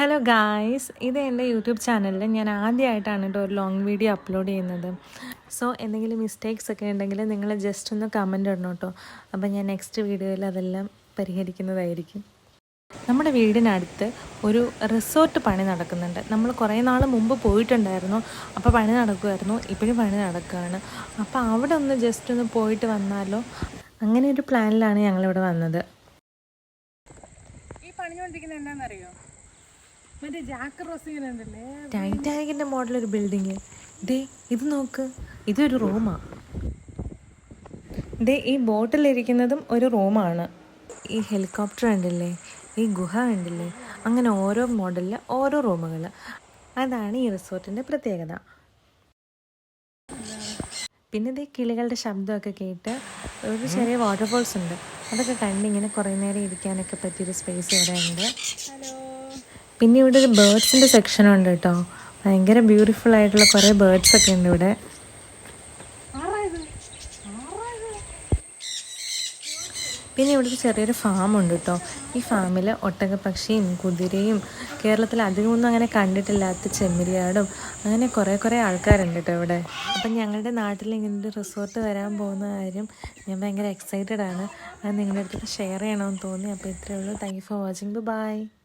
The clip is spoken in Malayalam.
ഹലോ ഗായ്സ് ഇത് എന്റെ യൂട്യൂബ് ചാനലിൽ ഞാൻ ആദ്യമായിട്ടാണ് കേട്ടോ ഒരു ലോങ് വീഡിയോ അപ്ലോഡ് ചെയ്യുന്നത്. സോ എന്തെങ്കിലും മിസ്റ്റേക്സ് ഒക്കെ ഉണ്ടെങ്കിൽ നിങ്ങൾ ജസ്റ്റ് ഒന്ന് കമന്റ് ഇടണം കേട്ടോ അപ്പം ഞാൻ നെക്സ്റ്റ് വീഡിയോയിൽ അതെല്ലാം പരിഹരിക്കുന്നതായിരിക്കും. നമ്മുടെ വീടിനടുത്ത് ഒരു റിസോർട്ട് പണി നടക്കുന്നുണ്ട്. നമ്മൾ കുറേ നാൾ മുമ്പ് പോയിട്ടുണ്ടായിരുന്നു. അപ്പോൾ പണി നടക്കുമായിരുന്നു ഇപ്പോഴും പണി നടക്കുകയാണ് അപ്പോൾ അവിടെ ഒന്ന് ജസ്റ്റ് ഒന്ന് പോയിട്ട് വന്നാലോ? അങ്ങനെ ഒരു പ്ലാനിലാണ് ഞങ്ങളിവിടെ വന്നത്. ഈ പണിഞ്ഞുകൊണ്ടിരിക്കുന്നത് എന്താണെന്നറിയോ? ടൈറ്റാനിക്കിന്റെ മോഡൽ ഒരു ബിൽഡിങ്. ഡേ ഇത് നോക്ക്. ഇതൊരു റൂമാ. ഡേ ഈ ബോട്ടിലിരിക്കുന്നതും ഒരു റൂമാണ്. ഈ ഹെലികോപ്റ്റർ ഉണ്ടല്ലേ ഈ ഗുഹ ഉണ്ടല്ലേ അങ്ങനെ ഓരോ മോഡലിൽ ഓരോ റൂമുകൾ അതാണ് ഈ റിസോർട്ടിന്റെ പ്രത്യേകത. പിന്നെ ദേ കിളികളുടെ ശബ്ദമൊക്കെ കേട്ട് ഒരു ചെറിയ വാട്ടർഫോൾസ് ഉണ്ട്. അതൊക്കെ കണ്ടിങ്ങനെ കുറേ നേരം ഇരിക്കാനൊക്കെ പറ്റിയൊരു സ്പേസ് ഇവിടെ ഉണ്ട്. പിന്നെ ഇവിടെ ഒരു ബേർഡ്സിന്റെ സെക്ഷൻ ഉണ്ട് കേട്ടോ. ഭയങ്കര ബ്യൂട്ടിഫുൾ ആയിട്ടുള്ള കുറേ ബേർഡ്സ് ഒക്കെ ഉണ്ട് ഇവിടെ. പിന്നെ ഇവിടുത്തെ ചെറിയൊരു ഉണ്ട് കേട്ടോ ഈ ഫാമിൽ ഒട്ടകപ്പക്ഷിയും കുതിരയും കേരളത്തിൽ അധികമൊന്നും അങ്ങനെ കണ്ടിട്ടില്ലാത്ത ചെമ്മരിയാടും അങ്ങനെ കുറേ കുറേ ആൾക്കാരുണ്ട് കേട്ടോ ഇവിടെ. അപ്പം ഞങ്ങളുടെ നാട്ടിൽ ഇങ്ങനെ ഒരു റിസോർട്ട് വരാൻ പോകുന്ന കാര്യം ഞാൻ ഭയങ്കര എക്സൈറ്റഡ് ആണ്. അത് നിങ്ങളുടെ അടുത്ത് ഷെയർ ചെയ്യണമെന്ന് തോന്നി. അപ്പോൾ ഇത്രയേ ഉള്ളൂ. Thank you for watching bye